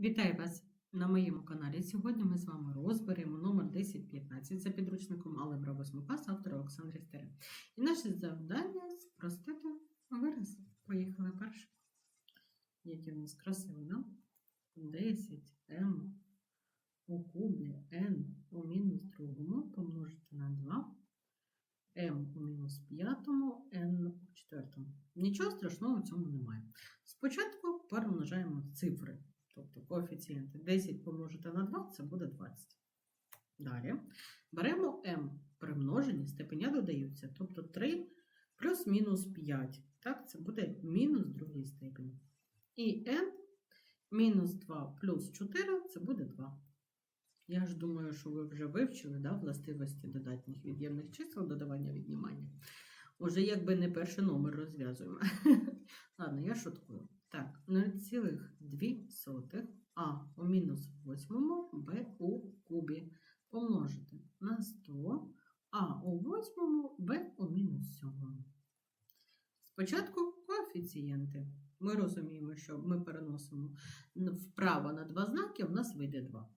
Вітаю вас на моєму каналі. Сьогодні ми з вами розберемо номер 1015 за підручником Алебра 8 клас автора Олександра Стере. І наше завдання спростити вираз. Поїхали перше. Які в нас красиві, да? 10m у кубі n у мінус другому помножити на 2 m у мінус п'ятому, n у четвертому. Нічого страшного в цьому немає. Спочатку перемножаємо цифри. Тобто коефіцієнти 10 помножити на 2 це буде 20. Далі беремо m примножені, степеня додаються, тобто 3 плюс мінус 5. Так, це буде мінус другий степень. І n мінус 2 плюс 4 це буде 2. Я ж думаю, що ви вже вивчили да, властивості додатніх від'ємних чисел, додавання віднімання. Уже якби не перший номер розв'язуємо. Ладно, я шуткую. Так, 0,2 а у мінус восьмому b у кубі помножити на 100 а у восьмому b у мінус сьомому. Спочатку коефіцієнти. Ми розуміємо, що ми переносимо вправо на два знаки, у нас вийде 2.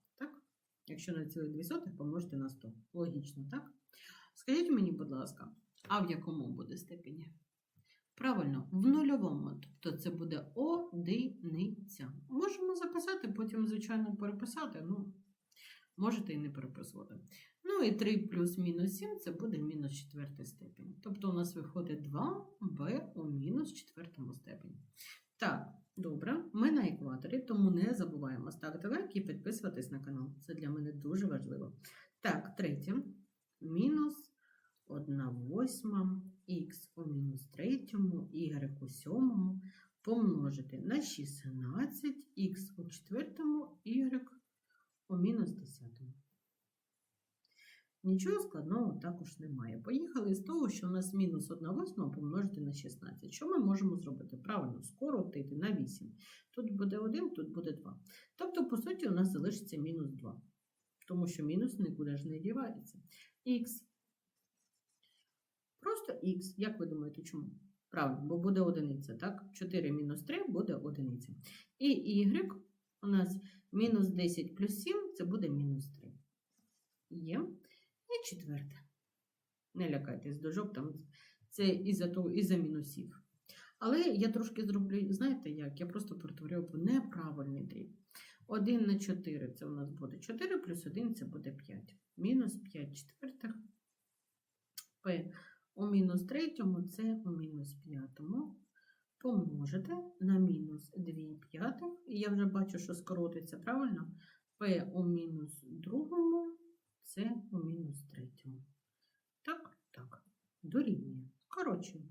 Якщо на цілих 2 помножити на 100. Логічно, так? Скажіть мені, будь ласка, а в якому буде степені? Правильно, в нульовому, тобто це буде одиниця. Можемо записати, потім, звичайно, переписати. ну, Можете і не переписувати. Ну і 3 плюс мінус 7 це буде мінус четвертий степень. Тобто у нас виходить 2b у мінус четвертому степені. Так, добре, ми на екваторі, тому не забуваємо ставити лайк і підписуватись на канал. Це для мене дуже важливо. Так, третє. Мінус 1 восьма х у мінус третьому, y у сьомому помножити на 16 х у четвертому, y у мінус десятому. Нічого складного також немає. Поїхали з того, що у нас мінус 1 восьма помножити на 16. Що ми можемо зробити? Правильно, скоротити на 8. Тут буде 1, тут буде 2. Тобто, по суті, у нас залишиться мінус 2. Тому що мінус нікуди ж не дівається. Х Просто х. Як ви думаєте, чому? Правильно, бо буде одиниця, так? 4 мінус 3 буде одиниця. І y у нас мінус 10 плюс 7 це буде мінус 3. Є. І четверте. Не лякайтесь дужок, там це із-за того, із-за мінусів. Але я трошки зроблю, знаєте як? Я просто перетворю в неправильний дріб. 1 на 4 це у нас буде 4 плюс 1 це буде 5. Мінус 5 четвертих. P у мінус третьому це у мінус п'ятому. Помножити на мінус 2 п'ятих. І я вже бачу, що скоротиться, правильно? P у мінус другому це у мінус третьому. Так, так, дорівнює. Коротше,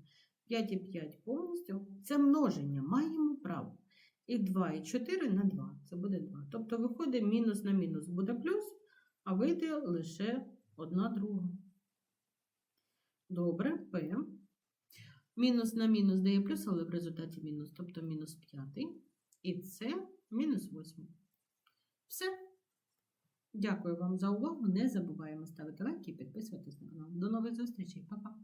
5 і 5 повністю. Це множення, маємо право. І 2 і 4 на 2. Це буде 2. Тобто, виходить, мінус на мінус буде плюс, а вийде лише 1 друга. Добре, P. Мінус на мінус дає плюс, але в результаті мінус, тобто мінус 5. І це мінус 8. Все. Дякую вам за увагу. Не забуваємо ставити лайки і підписуватись на канал. До нових зустрічей. Па-па!